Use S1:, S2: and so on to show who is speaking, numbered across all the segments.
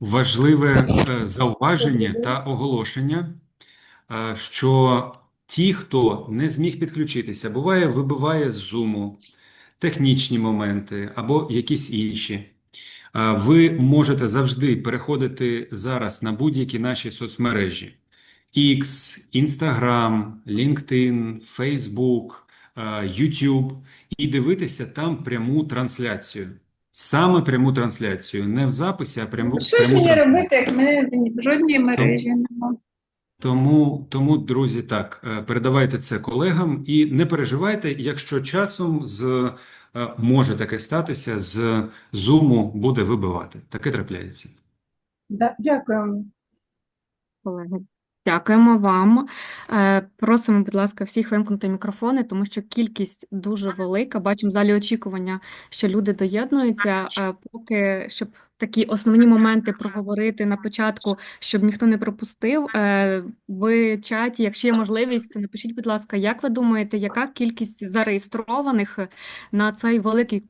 S1: важливе е, зауваження та оголошення, е, що ті, хто не зміг підключитися, буває, вибиває з Zoom технічні моменти або якісь інші. Ви можете завжди переходити зараз на будь-які наші соцмережі: X, Instagram, LinkedIn, Facebook, е, YouTube і дивитися там пряму трансляцію. Саме пряму трансляцію, не в записі, а пряму,
S2: Що ж мені
S1: трансляцію.
S2: робити, як мене в жодній мережі нема?
S1: Тому, тому, друзі, так, е, передавайте це колегам і не переживайте, якщо часом з е, може таке статися, з Zoom буде вибивати. Таке трапляється.
S2: Да, дякую.
S3: Колеги, дякуємо вам. Е, Просимо, будь ласка, всіх вимкнути мікрофони, тому що кількість дуже велика. Бачимо в залі очікування, що люди доєднуються. Е, Поки щоб такі основні моменти проговорити на початку, щоб ніхто не пропустив. е, В чаті, якщо є можливість, напишіть, будь ласка, як ви думаєте, яка кількість зареєстрованих на цей великий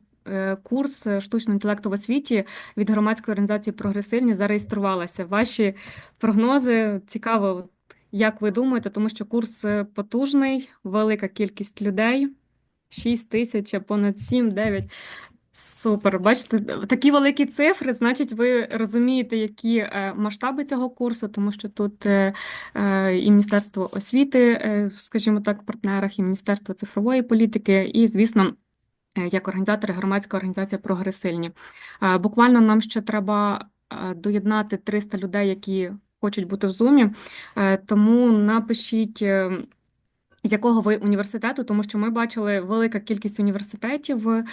S3: курс штучного інтелекту в освіті від громадської організації Прогресивні зареєструвалася? Ваші прогнози. Цікаво, як ви думаєте, тому що курс е, потужний, велика кількість людей, 6 тисяч, понад 7-9. Супер. Бачите, такі великі цифри, значить, ви розумієте, які е, масштаби цього курсу, тому що тут е, е, і Міністерство освіти, е, скажімо так, партнерах, і Міністерство цифрової політики, і, звісно, е, як організатори громадська організація Прогресильні. Е, Буквально нам ще треба е, доєднати 300 людей, які хочуть бути в Зумі. Е, Тому напишіть, е, з якого ви університету, тому що ми бачили велика кількість університетів, е,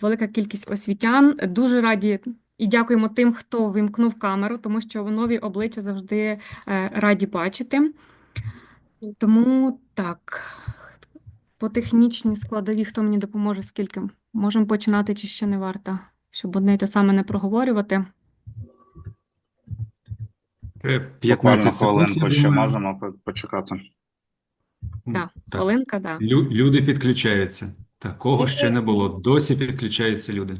S3: велика кількість освітян. Дуже раді. І дякуємо тим, хто вимкнув камеру, тому що нові обличчя завжди е, раді бачити. Тому так, по технічній складові, хто мені допоможе, скільки можемо починати чи ще не варто, щоб одне й те саме не проговорювати.
S1: Треба
S4: Буквально
S1: 15 секунд,
S4: хвилинку ще можемо почекати.
S3: Так,
S1: Так,
S3: хвилинка, да.
S1: Лю- люди підключаються. Такого ще не було. Досі підключаються люди.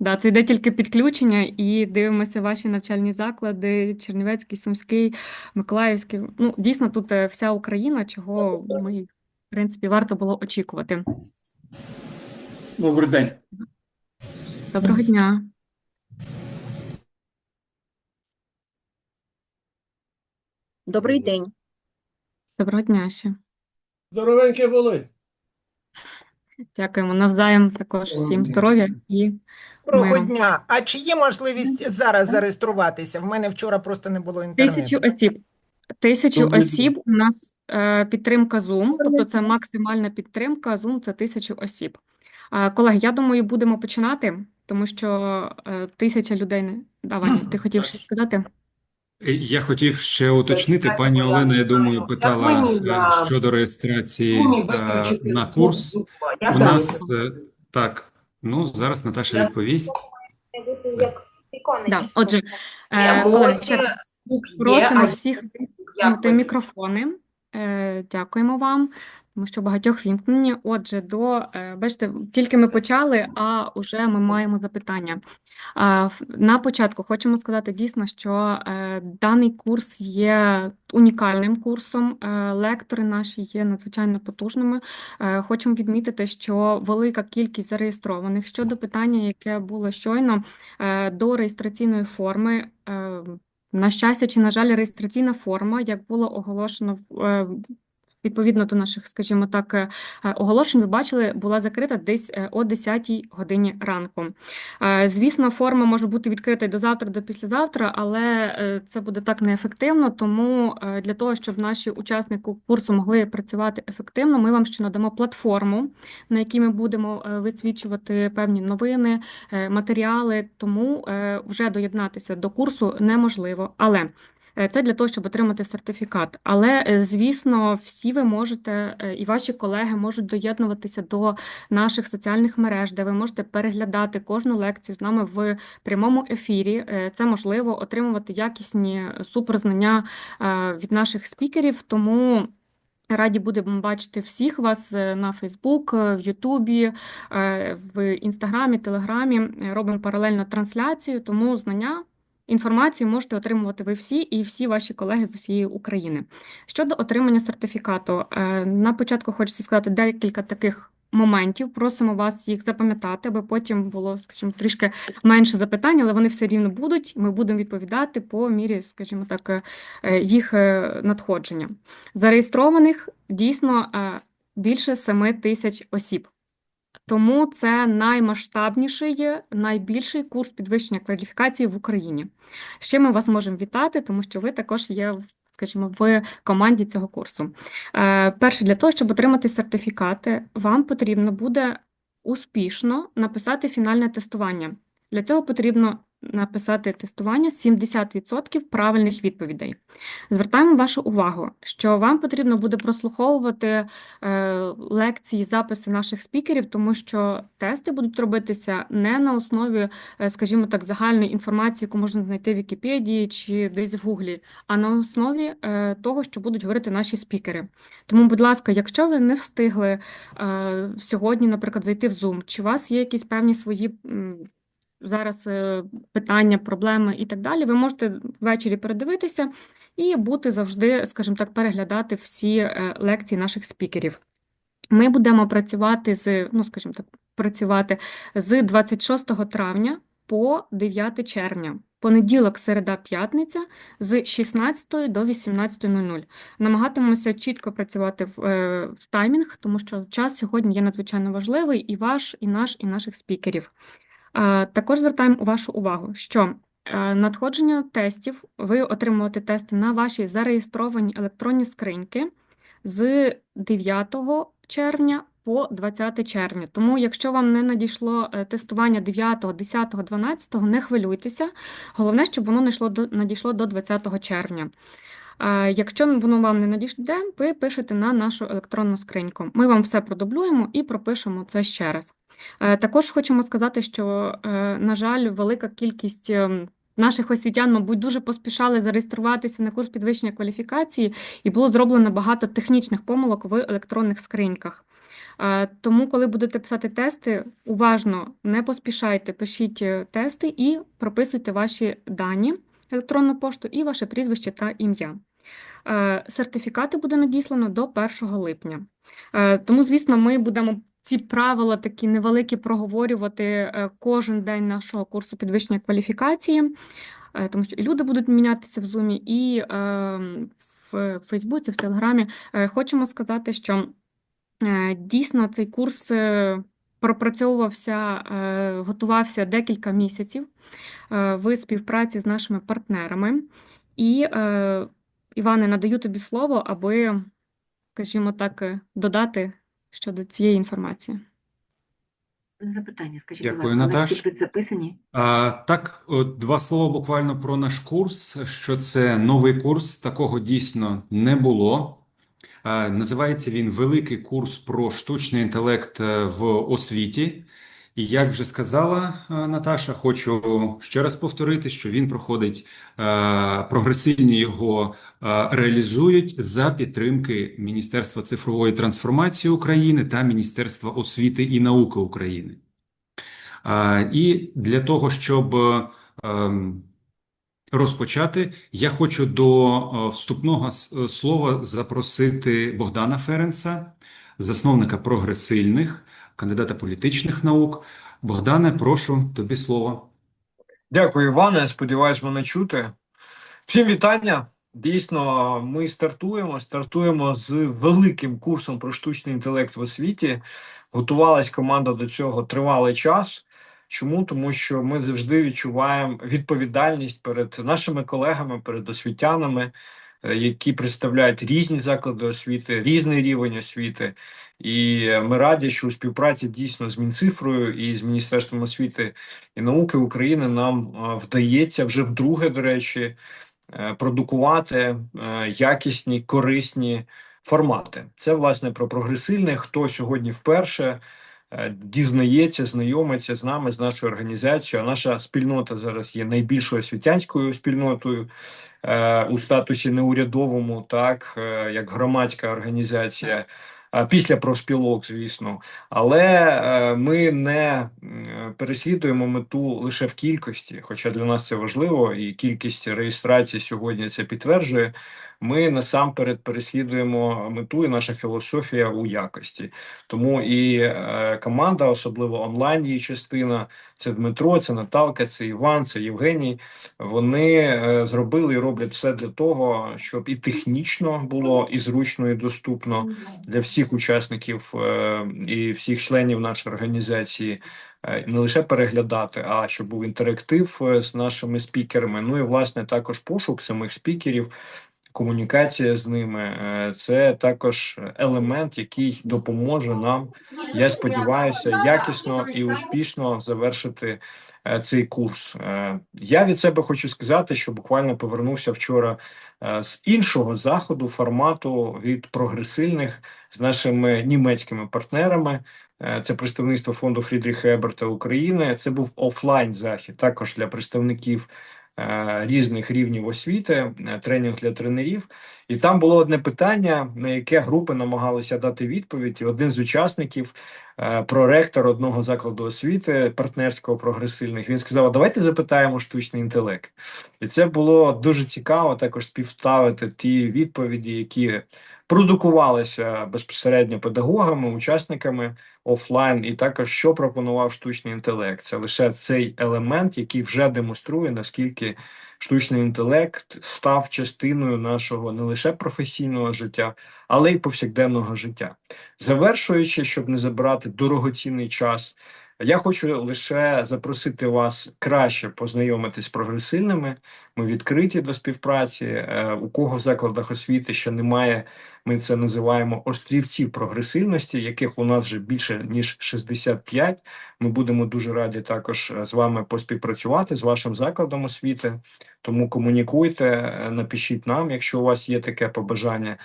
S3: Да, це йде тільки підключення, і дивимося ваші навчальні заклади: Чернівецький, Сумський, Миколаївський. Ну, дійсно, тут е, вся Україна, чого ми, принципі, варто було очікувати.
S5: Добрий день.
S3: Доброго дня.
S6: Добрий день.
S3: Доброго дня ще.
S5: Здоровенькі були.
S3: Дякуємо навзаєм також всім здоров'я і
S6: Доброго
S3: миру.
S6: дня. А чи є можливість зараз зареєструватися? В мене вчора просто не було інтернету.
S3: Тисячу осіб. Тисячу
S5: Добрий день.
S3: осіб у нас е, підтримка Zoom, тобто це максимальна підтримка Zoom, це тисячу осіб. Е, колеги, я думаю, будемо починати, тому що е, тисяча людей не. Да, Ваня, ти хотів щось сказати?
S1: Е, Я хотів ще уточнити, пані Олена, я думаю, питала е, щодо реєстрації е, на курс. У нас е, так, ну зараз Наташа відповість.
S3: Да. Отже, е, колеги, ще раз просимо всіх вимкнути мікрофони. Е, Дякуємо вам, тому що багатьох вімкнені. Отже, до е, бачите, тільки ми почали, а вже ми маємо запитання. На початку хочемо сказати дійсно, що е, даний курс є унікальним курсом. Е, Лектори наші є надзвичайно потужними. Е, Хочемо відмітити, що велика кількість зареєстрованих щодо питання, яке було щойно е, до реєстраційної форми. е, на щастя, чи, на жаль, реєстраційна форма, як було оголошено в- е, відповідно до наших, скажімо так, е, е, оголошень, ви бачили, була закрита десь е, о 10 годині ранку. Звісно, форма може бути відкрита до завтра, до післязавтра, але це буде так неефективно. Тому для того, щоб наші учасники курсу могли працювати ефективно, ми вам ще надамо платформу, на якій ми будемо висвічувати певні новини, матеріали. Тому вже доєднатися до курсу неможливо. Але це для того, щоб отримати сертифікат. Але, е, звісно, всі ви можете, е, і ваші колеги можуть доєднуватися до наших соціальних мереж, де ви можете переглядати кожну лекцію з нами в прямому ефірі. Е, Це можливо отримувати якісні суперзнання е, від наших спікерів. Тому. Раді будемо бачити всіх вас е, на Фейсбук, е, в Ютубі, е, в Інстаграмі, Телеграмі. Е, Робимо паралельно трансляцію, тому знання інформацію можете отримувати ви всі і всі ваші колеги з усієї України. Щодо отримання сертифікату, е, на початку хочеться сказати декілька таких моментів. Просимо вас їх запам'ятати, аби потім було, скажімо, трішки менше запитань, але вони все рівно будуть. Ми будемо відповідати по мірі, скажімо так, е, їх е, надходження. Зареєстрованих дійсно більше 7 тисяч осіб. Тому це наймасштабніший, найбільший курс підвищення кваліфікації в Україні. Ще ми вас можемо вітати, тому що ви також є, скажімо, в команді цього курсу. Е, Перше, для того, щоб отримати сертифікати, вам потрібно буде успішно написати фінальне тестування. Для цього потрібно написати тестування 70% правильних відповідей. Звертаємо вашу увагу, що вам потрібно буде прослуховувати е, лекції, записи наших спікерів, тому що тести будуть робитися не на основі, е, скажімо так, загальної інформації, яку можна знайти в Вікіпедії чи десь в Гуглі, а на основі е, того, що будуть говорити наші спікери. Тому, будь ласка, якщо ви не встигли сьогодні, наприклад, зайти в Zoom, чи у вас є якісь певні свої зараз е, питання, проблеми і так далі, ви можете ввечері передивитися і бути завжди, скажімо так, переглядати всі е, лекції наших спікерів. Ми будемо працювати з, ну, скажімо так, працювати з 26 травня по 9 червня. Понеділок, середа, п'ятниця з 16 до 18.00. Намагатимемося чітко працювати в, е, в таймінг, тому що час сьогодні є надзвичайно важливий і ваш, і наш, і наших спікерів. Також звертаємо вашу увагу, що надходження тестів, ви отримуєте тести на ваші зареєстровані електронні скриньки з 9 червня по 20 червня. Тому, якщо вам не надійшло е, тестування 9, 10, 12, не хвилюйтеся. Головне, щоб воно надійшло до 20 червня. Якщо воно вам не надійде, ви пишете на нашу електронну скриньку. Ми вам все продублюємо і пропишемо це ще раз. Е, Також хочемо сказати, що, е, на жаль, велика кількість ем, наших освітян, мабуть, дуже поспішали зареєструватися на курс підвищення кваліфікації, і було зроблено багато технічних помилок в електронних скриньках. Е, Тому, коли будете писати тести, уважно не поспішайте, пишіть тести і прописуйте ваші дані, електронну пошту і ваше прізвище та ім'я. Е, Сертифікати буде надіслано до 1 липня. Е, Тому, звісно, ми будемо ці правила такі невеликі проговорювати е, кожен день нашого курсу підвищення кваліфікації, тому що і люди будуть мінятися в Zoom, і в Фейсбуці, в Телеграмі. Хочемо сказати, що дійсно цей курс пропрацьовувався, е, готувався декілька місяців е, в співпраці з нашими партнерами. І, е, Іване, надаю тобі слово, аби, скажімо так, додати щодо цієї інформації.
S4: Запитання, скажіть,
S1: Дякую, Наташ.
S4: записані?
S1: А, так, от, два слова буквально про наш курс, що це новий курс, такого дійсно не було. Називається він Великий курс про штучний інтелект е, в освіті. І як вже сказала е, Наташа, хочу ще раз повторити, що він проходить, е, прогресивні його реалізують за підтримки Міністерства цифрової трансформації України та Міністерства освіти і науки України. І для того, щоб ем, розпочати, я хочу до е, вступного е, слова запросити Богдана Ференса, засновника прогресивних, кандидата політичних наук. Богдане, прошу тобі слово.
S7: Дякую, Іване. Сподіваюсь, мене чути. Всім вітання. Дійсно, ми стартуємо. Стартуємо з великим курсом про штучний інтелект в освіті. Готувалась команда до цього тривалий час. Чому? Тому що ми завжди відчуваємо відповідальність перед нашими колегами, перед освітянами, е, які представляють різні заклади освіти, різний рівень освіти. І ми раді, що у співпраці дійсно з Мінцифрою і з Міністерством освіти і науки України нам е, вдається вже вдруге, до речі, е, продукувати якісні, корисні формати. Це власне про прогресивне. Хто сьогодні вперше дізнається, знайомиться з нами, з нашою організацією. Наша спільнота зараз є найбільшою освітянською спільнотою е, у статусі неурядовому, так е, як громадська організація. е, після профспілок, звісно. Але е, ми не переслідуємо мету лише в кількості, хоча для нас це важливо, і кількість реєстрацій сьогодні це підтверджує. Ми насамперед переслідуємо мету і наша філософія у якості. Тому і е, команда, особливо онлайн її частина, це Дмитро, це Наталка, це Іван, це Євгеній. Вони е, зробили і роблять все для того, щоб і технічно було і зручно, і доступно для всіх учасників е, і всіх членів нашої організації. Не лише переглядати, а щоб був інтерактив з нашими спікерами. Ну і власне також пошук самих спікерів, комунікація з ними. е, Це також елемент, який допоможе нам я сподіваюся, якісно і успішно завершити е, цей курс. Е, Я від себе хочу сказати, що буквально повернувся вчора з іншого заходу формату від прогресивних з нашими німецькими партнерами. Це представництво фонду Фрідріха Еберта України. Це був офлайн захід, також для представників різних рівнів освіти, е, тренінг для тренерів. І там було одне питання, на яке групи намагалися дати відповідь. І один з учасників, е, проректор одного закладу освіти партнерського прогресивних, він сказав: давайте запитаємо штучний інтелект. І це було дуже цікаво також співставити ті відповіді, які продукувалися безпосередньо педагогами, учасниками офлайн, і також що пропонував штучний інтелект. Це лише цей елемент, який вже демонструє наскільки штучний інтелект став частиною нашого не лише професійного життя, але й повсякденного життя. Завершуючи, щоб не забирати дорогоцінний час. Я хочу лише запросити вас краще познайомитись з прогресивними. Ми відкриті до співпраці. Е, У кого в закладах освіти ще немає, ми це називаємо острівців прогресивності, яких у нас вже більше ніж 65. Ми будемо дуже раді також е, з вами поспівпрацювати з вашим закладом освіти. Тому комунікуйте, е, напишіть нам, якщо у вас є таке побажання.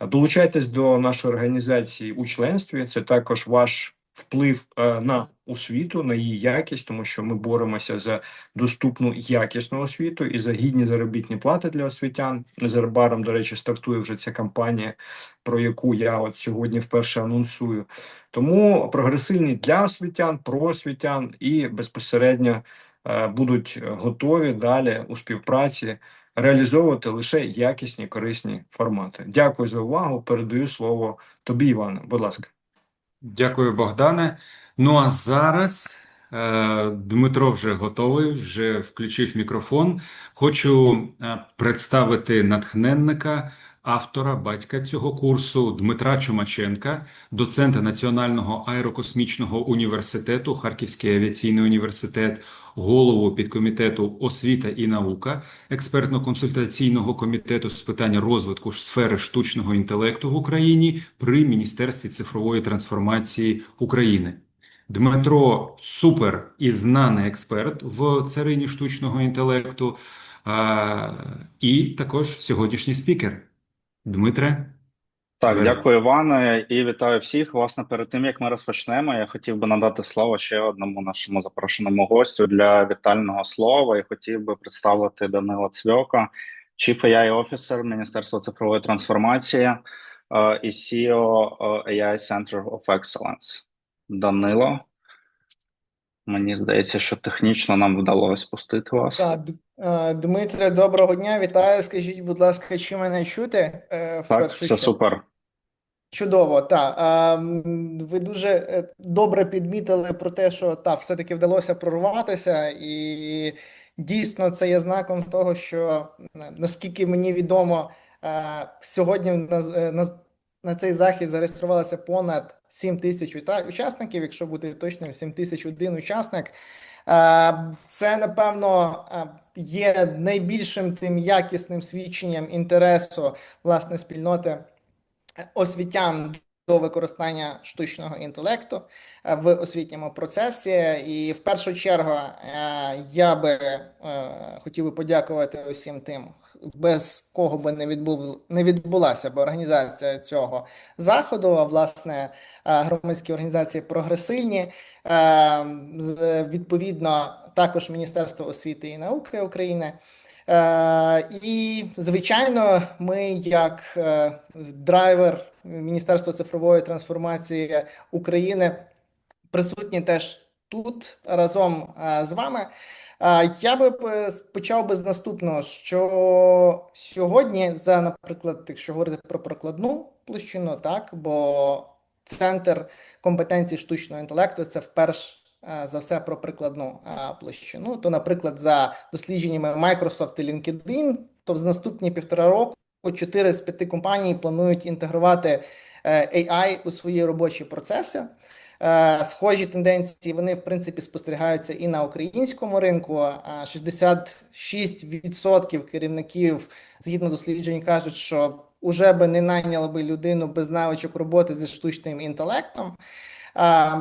S7: Долучайтесь до нашої організації у членстві. Це також ваш вплив е, на освіту, на її якість, тому що ми боремося за доступну якісну освіту і за гідні заробітні плати для освітян. Незабаром, до речі, стартує вже ця кампанія, про яку я от сьогодні вперше анонсую. Тому прогресивні для освітян, про освітян і безпосередньо е, будуть готові далі у співпраці реалізовувати лише якісні корисні формати. Дякую за увагу. Передаю слово тобі, Іване. Будь ласка.
S1: Дякую, Богдане. Ну а зараз е, Дмитро вже готовий, вже включив мікрофон. Хочу е, представити натхненника, автора, батька цього курсу Дмитра Чумаченка, доцента Національного аерокосмічного університету, Харківський авіаційний університет, голову підкомітету освіта і наука, експертно-консультаційного комітету з питань розвитку сфери штучного інтелекту в Україні при Міністерстві цифрової трансформації України. Дмитро супер і знаний експерт в царині штучного інтелекту, а, і також сьогоднішній спікер. Дмитре,
S8: Так, дякую, Іване, і вітаю всіх. Власне, перед тим як ми розпочнемо, я хотів би надати слово ще одному нашому запрошеному гостю для вітального слова. І хотів би представити Данила Цвьока, Chief AI Officer Міністерства цифрової трансформації е, і CEO е, AI Center of Excellence. Данило. Мені здається, що технічно нам вдалося спустити вас.
S6: Так, е, Дмитре, доброго дня, вітаю. Скажіть, будь ласка, чи мене чути? Е, в
S8: Так, все
S6: чергу?
S8: супер.
S6: Чудово, так. Ви дуже е, добре підмітили про те, що так, все-таки вдалося прорватися, і дійсно це є знаком того, що е, наскільки мені відомо, е, сьогодні на, цей захід зареєструвалося понад 7 тисяч учасників, якщо бути точним, 7 тисяч один учасник. Е, Це, напевно, е, є найбільшим тим якісним свідченням інтересу власне спільноти освітян до використання штучного інтелекту е, в освітньому процесі. І в першу чергу я би хотів би подякувати усім тим, без кого би не відбув не відбулася б організація цього заходу. А власне е, громадські організації прогресивні, е, відповідно, також Міністерство освіти і науки України. Е, і, звичайно, ми, як драйвер Міністерства цифрової трансформації України, присутні теж тут разом е, з вами. Е, Я би почав би з наступного, що сьогодні, за, наприклад, якщо говорити про прокладну площину, так, бо центр компетенцій штучного інтелекту це вперше е, за все про прикладну площину. То, наприклад, за дослідженнями Microsoft і LinkedIn, то в наступні півтора року 4 з 5 компаній планують інтегрувати AI у свої робочі процеси. Е, Схожі тенденції вони в принципі спостерігаються і на українському ринку. А 66% керівників згідно досліджень кажуть, що уже би не найняли би людину без навичок роботи зі штучним інтелектом. Е,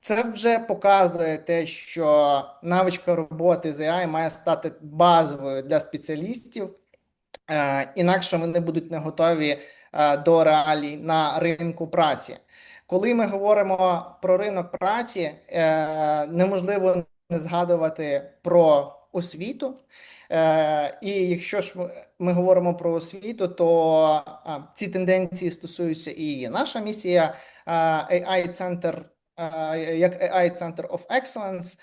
S6: Це вже показує те, що навичка роботи з AI має стати базовою для спеціалістів. Е, Інакше вони будуть не готові до реалій на ринку праці. Коли ми говоримо про ринок праці, е, неможливо не згадувати про освіту. Е, І якщо ж ми- говоримо про освіту, то ці тенденції стосуються і. Наша місія AI Center, як AI Center of Excellence,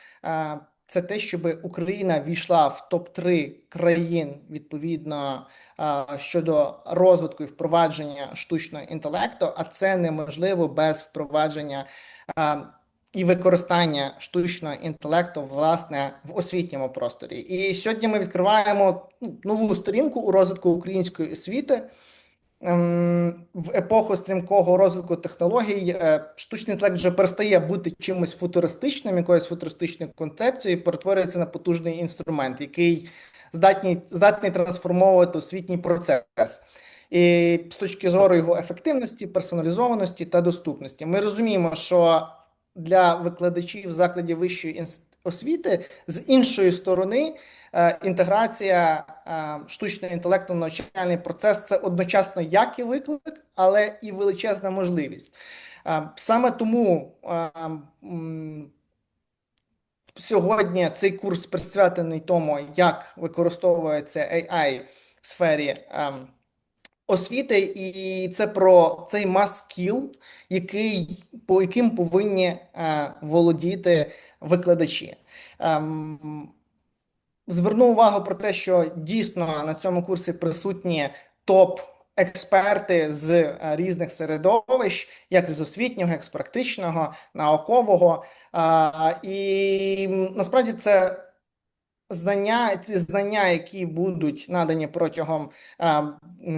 S6: це те, щоб Україна війшла в топ-3 країн відповідно щодо розвитку і впровадження штучного інтелекту, а це неможливо без впровадження і використання штучного інтелекту власне в освітньому просторі. І сьогодні ми відкриваємо ну, нову сторінку у розвитку української освіти. Ем, В епоху стрімкого розвитку технологій е, штучний інтелект вже перестає бути чимось футуристичним, якоюсь футуристичною концепцією, і перетворюється на потужний інструмент, який здатний, здатний трансформовувати освітній процес. І з точки зору його ефективності, персоналізованості та доступності. Ми розуміємо, що для викладачів закладів вищої освіти з іншої сторони е, інтеграція е, штучного інтелекту в навчальний процес це одночасно як і виклик, але і величезна можливість. Е, Саме тому сьогодні цей курс присвятений тому, як використовується AI в сфері ем, освіти, і це про цей маскіл, який по яким повинні е, володіти викладачі. Ем, Зверну увагу про те, що дійсно на цьому курсі присутні топ. Експерти з е, різних середовищ, як з освітнього, як з практичного, наукового. І насправді це знання, ці знання, які будуть надані протягом а,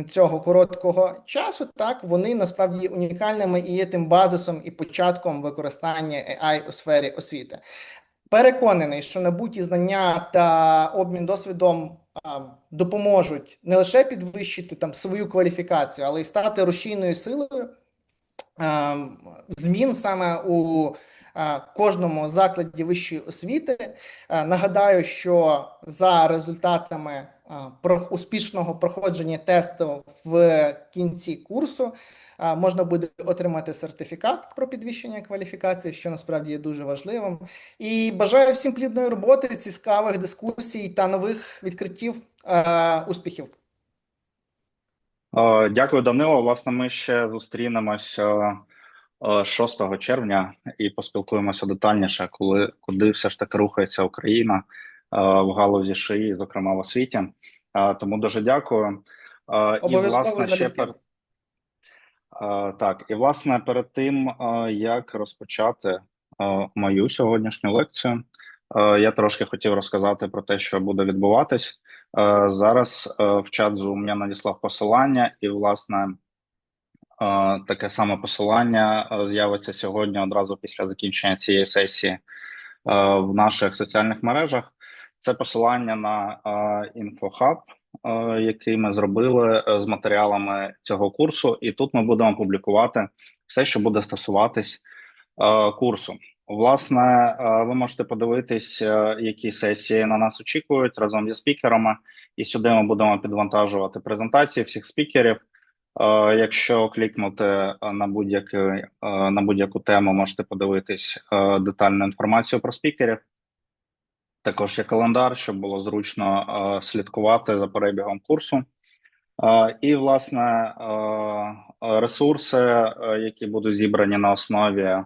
S6: цього короткого часу, так вони насправді є унікальними і є тим базисом і початком використання AI у сфері освіти. Переконаний, що набуті знання та обмін досвідом допоможуть не лише підвищити там свою кваліфікацію, але й стати рушійною силою а, змін саме у кожному закладі вищої освіти. Нагадаю, що за результатами про успішного проходження тесту в кінці курсу можна буде отримати сертифікат про підвищення кваліфікації, що насправді є дуже важливим. І бажаю всім плідної роботи, цікавих дискусій та нових відкриттів. Е, успіхів.
S8: Е, Дякую, Данило. Власне, ми ще зустрінемося е, 6 червня і поспілкуємося детальніше, коли куди все ж таки рухається Україна е, в галузі ШИІ, зокрема в освіті. Е, Тому дуже дякую. Е, І власне ще пер... Так, і власне перед тим як розпочати мою сьогоднішню лекцію, я трошки хотів розказати про те, що буде відбуватись. Зараз в чат Zoom я надіслав посилання, і власне таке саме посилання е, з'явиться сьогодні одразу після закінчення цієї сесії е, в наших соціальних мережах. Це посилання на інфохаб, е, який ми зробили з матеріалами цього курсу, і тут ми будемо публікувати все, що буде стосуватись курсу. Власне, ви можете подивитись, які сесії на нас очікують разом зі спікерами, і сюди ми будемо підвантажувати презентації всіх спікерів. Якщо клікнути на будь-яку на будь-яку тему, можете подивитись детальну інформацію про спікерів. Також є календар, щоб було зручно слідкувати за перебігом курсу. І, власне, ресурси, які будуть зібрані на основі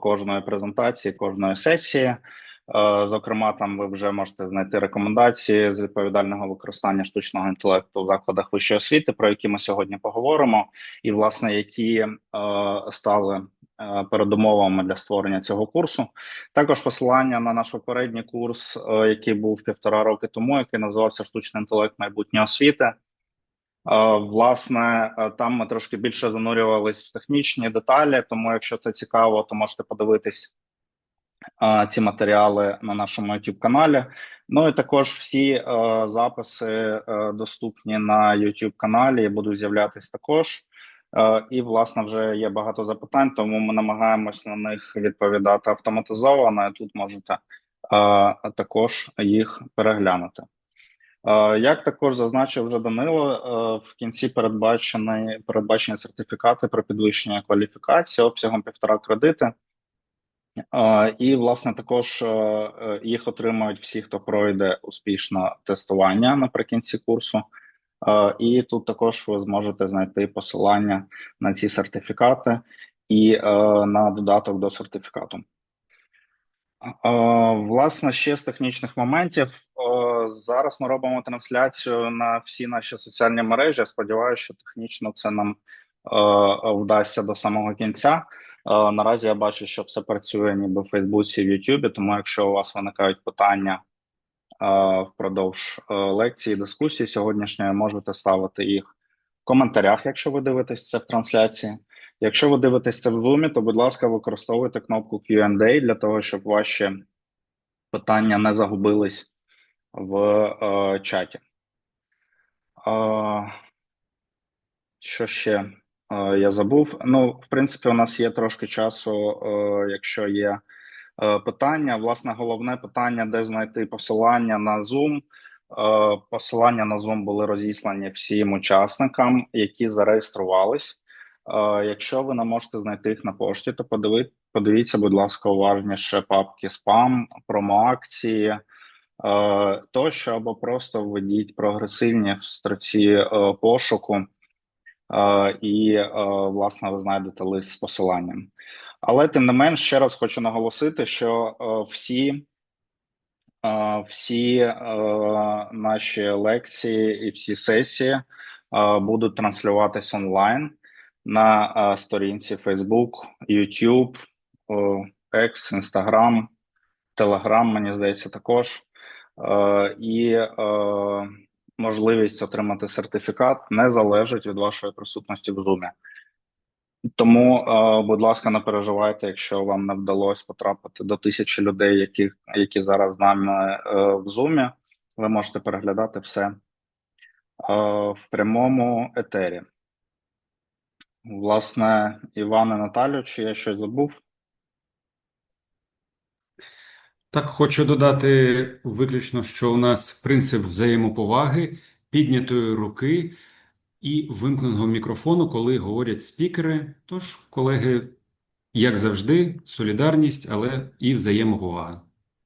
S8: кожної презентації, кожної сесії. Е, Зокрема, там ви вже можете знайти рекомендації з відповідального використання штучного інтелекту в закладах вищої освіти, про які ми сьогодні поговоримо, і власне які е, стали е, передумовами для створення цього курсу. Також посилання на наш попередній курс, який був півтора роки тому, який називався Штучний інтелект майбутньої освіти. Власне, там ми трошки більше занурювались в технічні деталі, тому якщо це цікаво, то можете подивитись ці матеріали на нашому YouTube каналі. Ну і також всі е, записи е, доступні на YouTube каналі будуть з'являтись також. Е, І, власне, вже є багато запитань, тому ми намагаємось на них відповідати автоматизовано. і Тут можете е, також їх переглянути. Е, Як також зазначив вже Данило, е, в кінці передбачені передбачені сертифікати про підвищення кваліфікації обсягом півтора кредити. І, власне, також е, е, їх отримають всі, хто пройде успішно тестування наприкінці курсу. І тут також ви зможете знайти посилання на ці сертифікати і е, на додаток до сертифікату. Власне, ще з технічних моментів. Зараз ми робимо трансляцію на всі наші соціальні мережі. Сподіваюся, що технічно це нам вдасться до самого кінця. Е, Наразі я бачу, що все працює ніби в Фейсбуці, в Ютубі. Тому, якщо у вас виникають питання е, впродовж е, лекції, дискусії сьогоднішньої, можете ставити їх в коментарях, якщо ви дивитесь це в трансляції. Якщо ви дивитесь це в Zoom, то, будь ласка, використовуйте кнопку Q&A для того, щоб ваші питання не загубились в е, чаті. Е, що ще я забув? Ну, в принципі, у нас є трошки часу, е, якщо є е, питання. Власне, головне питання, де знайти посилання на Zoom. Е, Посилання на Zoom були розіслані всім учасникам, які зареєструвались. Е, Якщо ви не можете знайти їх на пошті, то подиви, подивіться, будь ласка, уважніше папки спам, промоакції е, тощо, або просто введіть прогресивні в строці е, пошуку, е, і е, власне ви знайдете лист з посиланням. Але тим не менш, ще раз хочу наголосити, що е, всі. е, Всі наші лекції і всі сесії будуть транслюватись онлайн на сторінці Facebook, YouTube, е, X, Instagram, Telegram, мені здається, також. І можливість отримати сертифікат не залежить від вашої присутності в Zoom. Тому, е, будь ласка, не переживайте, якщо вам не вдалося потрапити до тисячі людей, які, які зараз з нами е, в Zoom. Ви можете переглядати все е, в прямому етері. Власне, Іване Наталю, чи я щось забув?
S1: Так, хочу додати виключно, що у нас принцип взаємоповаги, піднятої руки і вимкненого мікрофону, коли говорять спікери. Тож, колеги, як завжди, солідарність, але і взаємоповага.